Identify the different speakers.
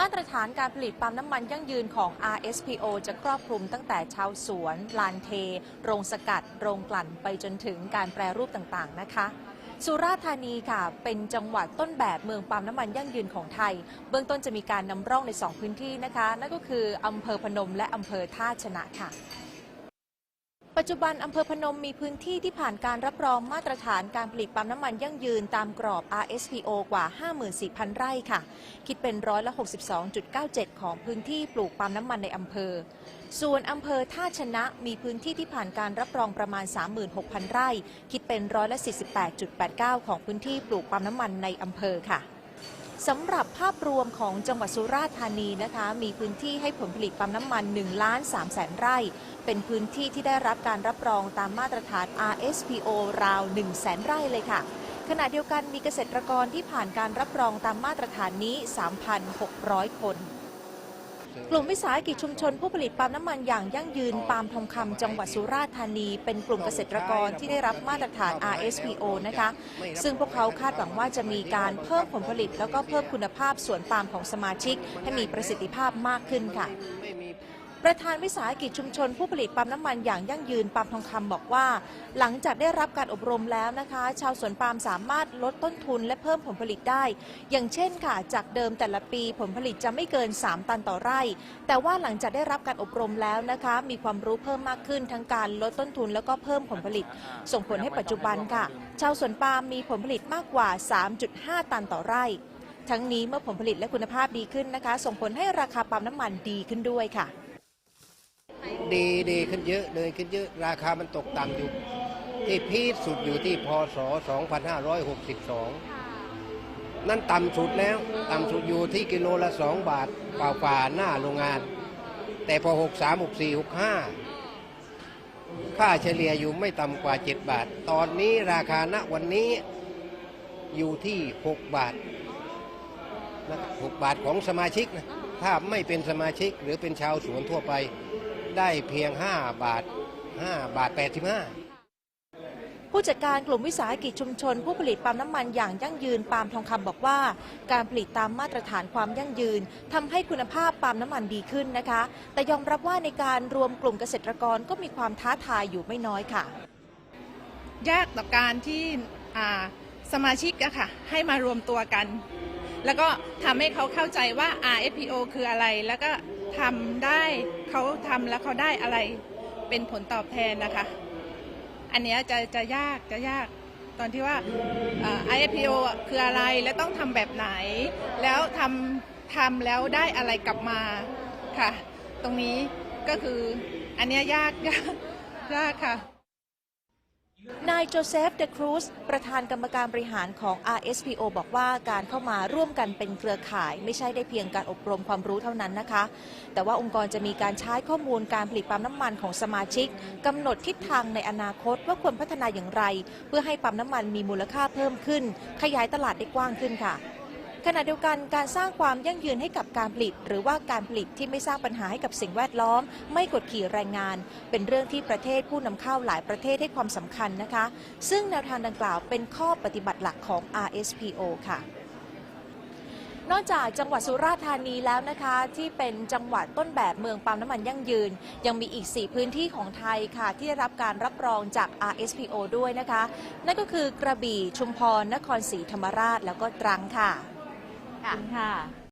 Speaker 1: มาตรฐานการผลิตปั๊มน้ำมันยั่งยืนของ RSPO จะครอบคลุมตั้งแต่ชาวสวน ลานเท โรงสกัด โรงกลั่นไปจนถึงการแปรรูปต่างๆ นะคะสุราษฎร์ธานีค่ะ เป็นจังหวัดต้นแบบเมืองปั๊มน้ำมันยั่งยืนของไทย เบื้องต้นจะมีการนำร่องใน 2 พื้นที่นะคะ นั่นก็คืออำเภอพนมและอำเภอท่าชนะค่ะ ปัจจุบันอำเภอพนมมีพื้นที่ที่ผ่านการรับรองมาตรฐานการผลิตปั๊มน้ำมันยั่งยืนตามกรอบ RSPO กว่า 54,000 ไร่ค่ะ คิดเป็นร้อยละ 62.97 ของพื้นที่ปลูกปั๊มน้ำมันในอำเภอ ส่วนอำเภอท่าชนะมีพื้นที่ที่ผ่านการรับรองประมาณ 36,000 ไร่ คิดเป็นร้อยละ 48.89 ของพื้นที่ปลูกปั๊มน้ำมันในอำเภอค่ะ สำหรับภาพรวมของจังหวัดสุราษฎร์ธานีนะคะ มีพื้นที่ให้ผลผลิตปั๊มน้ำมัน1ล้าน3แสนไร่ เป็นพื้นที่ที่ได้รับการรับรองตามมาตรฐาน RSPO ราว1แสนไร่เลยค่ะ ขณะเดียวกันมีเกษตรกรที่ผ่านการรับรองตามมาตรฐานนี้ 3,600 คน กลุ่มวิสาหกิจชุมชนผู้ผลิตปาล์มน้ำมันอย่างยั่งยืนปาล์มทองคำจังหวัดสุราษฎร์ธานี เป็นกลุ่มเกษตรกรที่ได้รับมาตรฐาน RSPO นะคะ ซึ่งพวกเขาคาดหวังว่าจะมีการเพิ่มผลผลิต แล้วก็เพิ่มคุณภาพสวนปาล์มของสมาชิก ให้มีประสิทธิภาพมากขึ้นค่ะ ประธานวิสาหกิจชุมชนผู้ผลิตปั๊มน้ำมันอย่างยั่งยืนปาล์มทองคำบอกว่า หลังจากได้รับการอบรมแล้วนะคะ ชาวสวนปาล์มสามารถลดต้นทุนและเพิ่มผลผลิตได้ อย่างเช่นค่ะ จากเดิมแต่ละปีผลผลิตจะไม่เกิน 3 ตันต่อไร่ แต่ว่าหลังจากได้รับการอบรมแล้วนะคะ มีความรู้เพิ่มมากขึ้นทั้งการลดต้นทุนแล้วก็เพิ่มผลผลิต ส่งผลให้ปัจจุบันค่ะ ชาวสวนปาล์มมีผลผลิตมากกว่า 3.5 ตันต่อไร่ทั้งนี้เมื่อผลผลิตและคุณภาพดีขึ้นนะคะ ส่งผลให้ราคาปาล์มน้ำมันดีขึ้นด้วยค่ะ
Speaker 2: ดีดีขึ้นเยอะเลยขึ้นเยอะ ราคามันตกต่ำอยู่ ที่พีคสุดอยู่ที่พศ 2562นั่นต่ำสุดแล้ว ต่ำสุดอยู่ที่กิโลละ 2 บาทเปล่าฝ่าหน้าโรงงาน แต่พอ 63 64 65 ค่าเฉลี่ยอยู่ไม่ต่ำกว่า 7 บาท ตอนนี้ราคาณวันนี้อยู่ที่ 6 บาทนะ6บาทของสมาชิกนะถ้าไม่เป็นสมาชิกหรือเป็นชาวสวนทั่วไป ได้เพียง 5 บาท 5 บาท 85
Speaker 1: ผู้จัดการกลุ่มวิสาหกิจชุมชน ผู้ผลิตปาล์มน้ำมันอย่างยั่งยืนปาล์มทองคำบอกว่า การผลิตตามมาตรฐานความยั่งยืนทำให้คุณภาพปาล์มน้ำมันดีขึ้นนะคะ แต่ยอมรับว่าในการรวมกลุ่มเกษตรกรก็มีความท้าทายอยู่ไม่น้อยค่ะ
Speaker 3: ยากต่อการที่อ่าสมาชิกอะค่ะให้มารวมตัวกัน แล้วก็ทำให้เขาเข้าใจว่า RFPO คืออะไรแล้วก็ ทำได้เขาทำแล้วเขาได้อะไรเป็นผลตอบแทนนะคะ อันนี้จะจะยากจะยากตอนที่ว่า IPO คืออะไรและต้องทำแบบไหน แล้วทำทำแล้วได้อะไรกลับมาค่ะ ตรงนี้ก็คืออันนี้ยากยากยากค่ะา
Speaker 1: ยโจเซฟ เดครูสประธานกรรมการบริหารของ RSPO บอกว่าการเข้ามาร่วมกันเป็นเครือข่าย ไม่ใช่ได้เพียงการอบรมความรู้เท่านั้นนะคะ แต่ว่าองค์กรจะมีการใช้ข้อมูลการผลิตปั๊มน้ำมันของสมาชิกกำหนดทิศทางในอนาคตว่าควรพัฒนาอย่างไร เพื่อให้ปั๊มน้ำมันมีมูลค่าเพิ่มขึ้น ขยายตลาดได้กว้างขึ้นค่ะ ขณะเดียวกันการสร้างความยั่งยืนให้กับการผลิต หรือว่าการผลิตที่ไม่สร้างปัญหาให้กับสิ่งแวดล้อม ไม่กดขี่แรงงาน เป็นเรื่องที่ประเทศผู้นำเข้าหลายประเทศให้ความสำคัญนะคะ ซึ่งแนวทางดังกล่าวเป็นข้อปฏิบัติหลักของ RSPO ค่ะนอกจากจังหวัดสุราษฎร์ธานีแล้วนะคะ ที่เป็นจังหวัดต้นแบบเมืองปั๊มน้ำมันยั่งยืน ยังมีอีก 4 พื้นที่ของไทยค่ะ ที่ได้รับการรับรองจาก RSPO ด้วยนะคะ นั่นก็คือกระบี่ชุมพร นครศรีธรรมราชแล้วก็ตรังค่ะ ค่ะ
Speaker 4: ค่ะ